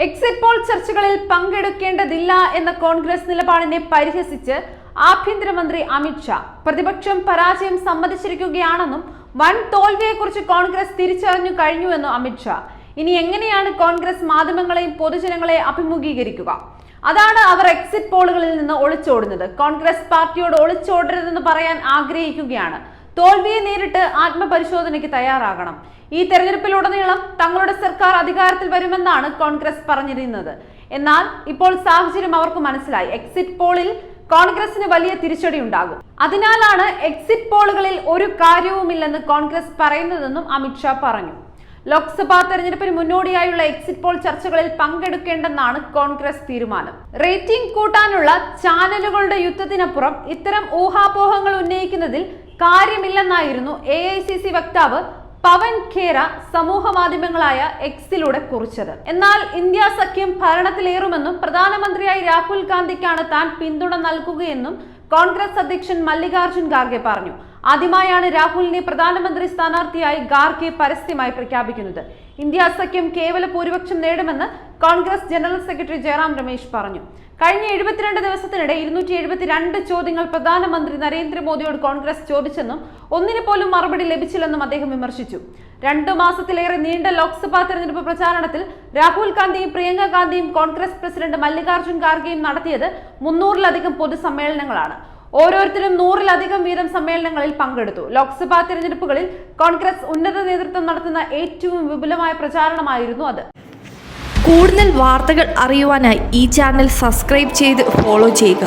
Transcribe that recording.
Exit poll ചർച്ചകളിൽ പങ്കെടുക്കേണ്ടതില്ല എന്ന കോൺഗ്രസ് നിലപാടിനെ പരിഹസിച്ച് ആഭ്യന്തരമന്ത്രി അമിത്ഷാ പ്രതിപക്ഷം പരാജയം സമ്മതിച്ചിരിക്കുകയാണെന്നും വൻ തോൽവിയെക്കുറിച്ച് കോൺഗ്രസ് തിരിച്ചറിഞ്ഞു കഴിഞ്ഞുവെന്നും അമിത്ഷാ ഇനി എങ്ങനെയാണ് കോൺഗ്രസ് മാധ്യമങ്ങളെയും പൊതുജനങ്ങളെ അഭിമുഖീകരിക്കുക? അതാണ് അവർ എക്സിറ്റ് പോളുകളിൽ നിന്ന് ഒളിച്ചോടുന്നത്. കോൺഗ്രസ് പാർട്ടിയോട് ഒളിച്ചോടരുതെന്ന് പറയാൻ ആഗ്രഹിക്കുകയാണ്. തോൽവിയെ നേരിട്ട് ആത്മപരിശോധനയ്ക്ക് തയ്യാറാകണം. ഈ തെരഞ്ഞെടുപ്പിലുടനീളം തങ്ങളുടെ സർക്കാർ അധികാരത്തിൽ വരുമെന്നാണ് കോൺഗ്രസ് പറഞ്ഞിരുന്നത്. എന്നാൽ ഇപ്പോൾ സാഹചര്യം അവർക്ക് മനസ്സിലായി. എക്സിറ്റ് പോളിൽ കോൺഗ്രസിന് വലിയ തിരിച്ചടി ഉണ്ടാകും അതിനാലാണ് എക്സിറ്റ് പോളുകളിൽ ഒരു കാര്യവുമില്ലെന്ന് കോൺഗ്രസ് പറയുന്നതെന്നും അമിത്ഷാ പറഞ്ഞു. ലോക്സഭാ തെരഞ്ഞെടുപ്പിന് മുന്നോടിയായുള്ള എക്സിറ്റ് പോൾ ചർച്ചകളിൽ പങ്കെടുക്കേണ്ടെന്നാണ് കോൺഗ്രസ് തീരുമാനം. റേറ്റിംഗ് കൂട്ടാനുള്ള ചാനലുകളുടെ യുദ്ധത്തിനപ്പുറം ഇത്തരം ഊഹാപോഹങ്ങൾ ഉന്നയിക്കുന്നതിൽ കാര്യമില്ലെന്നായിരുന്നു എ വക്താവ് പവൻ ഖേര സമൂഹ മാധ്യമങ്ങളായ എക്സിലൂടെ കുറിച്ചത്. എന്നാൽ ഇന്ത്യ സഖ്യം ഭരണത്തിലേറുമെന്നും പ്രധാനമന്ത്രിയായി രാഹുൽ ഗാന്ധിക്കാണ് താൻ പിന്തുണ നൽകുകയെന്നും കോൺഗ്രസ് അധ്യക്ഷൻ മല്ലികാർജുൻ ഖാർഗെ പറഞ്ഞു. ആദ്യമായാണ് രാഹുലിനെ പ്രധാനമന്ത്രി സ്ഥാനാർത്ഥിയായി ഖാർഗെ പരസ്യമായി പ്രഖ്യാപിക്കുന്നത്. ഇന്ത്യ സഖ്യം കേവല ഭൂരിപക്ഷം നേടുമെന്ന് കോൺഗ്രസ് ജനറൽ സെക്രട്ടറി ജയറാം രമേശ് പറഞ്ഞു. കഴിഞ്ഞ എഴുപത്തിരണ്ട് ദിവസത്തിനിടെ ഇരുന്നൂറ്റി എഴുപത്തിരണ്ട് ചോദ്യങ്ങൾ പ്രധാനമന്ത്രി നരേന്ദ്രമോദിയോട് കോൺഗ്രസ് ചോദിച്ചെന്നും ഒന്നിന് പോലും മറുപടി ലഭിച്ചില്ലെന്നും അദ്ദേഹം വിമർശിച്ചു. രണ്ടു മാസത്തിലേറെ നീണ്ട ലോക്സഭാ തെരഞ്ഞെടുപ്പ് പ്രചാരണത്തിൽ രാഹുൽ ഗാന്ധിയും പ്രിയങ്ക ഗാന്ധിയും കോൺഗ്രസ് പ്രസിഡന്റ് മല്ലികാർജുൻ ഖാർഗെയും നടത്തിയത് മുന്നൂറിലധികം പൊതുസമ്മേളനങ്ങളാണ്. ഓരോരുത്തരും നൂറിലധികം വീതം സമ്മേളനങ്ങളിൽ പങ്കെടുത്തു. ലോക്സഭാ തിരഞ്ഞെടുപ്പുകളിൽ കോൺഗ്രസ് ഉന്നത നേതൃത്വം നടത്തുന്ന ഏറ്റവും വിപുലമായ പ്രചാരണമായിരുന്നു അത്. കൂടുതൽ വാർത്തകൾ അറിയുവാനായി ഈ ചാനൽ സബ്സ്ക്രൈബ് ചെയ്ത് ഫോളോ ചെയ്യുക.